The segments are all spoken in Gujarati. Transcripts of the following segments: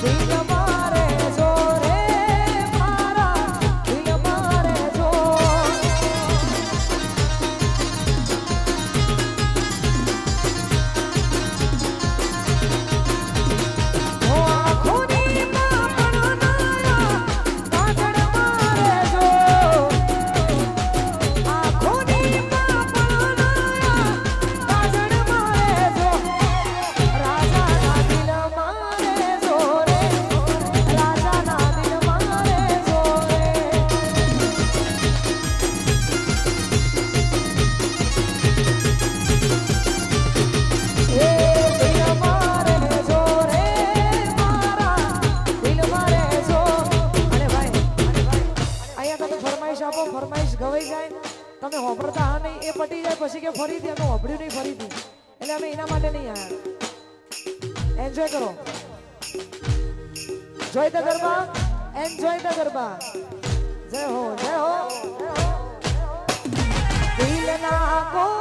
Sweet. ફરમાઈશ આપો, ફરમાઈશ ગવાઈ જાય તમે હોભરતા હા નહીં, એ પટી જાય પછી કે ફરીથી અમે હોભળ્યું નહીં ફરીથી. એટલે અમે એના માટે નહીં આવ્યા. એન્જોય કરો. જોઈ the garba enjoy the garba જય હો જય હો દિલના કોરા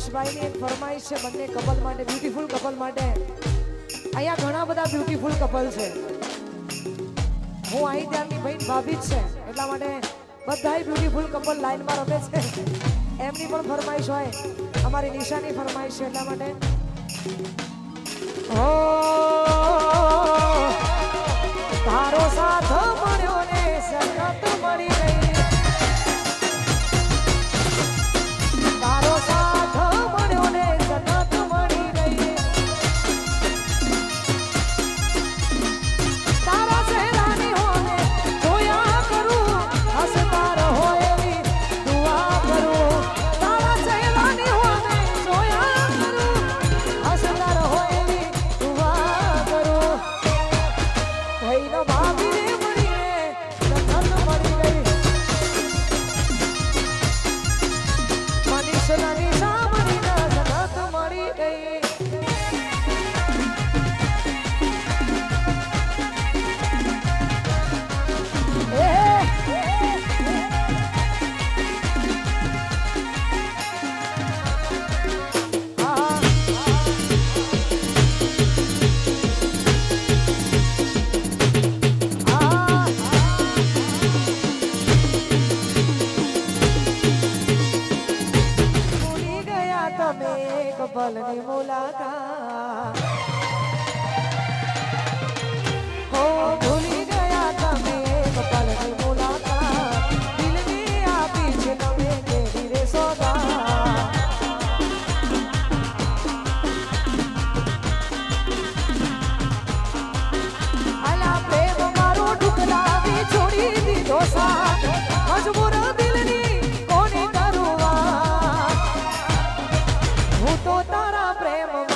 યશભાઈની એક ફરમાઈશ છે બંને કપલ માટે બ્યુટીફુલ કપલ માટે. અહીંયા ઘણા બધા બ્યુટીફુલ કપલ છે. હું અહીં ત્યારની બહેન ભાભી જ છે, એટલા માટે બધાય બ્યુટીફુલ કપલ લાઈનમાં રમે છે. એમની પણ ફરમાઈશ હોય, અમારી નિશાની ફરમાઈશ છે એટલા માટે. હો કપલની મુલાકાત. હો ભૂલી ગયા તમે કપલની તો તારા પ્રેમ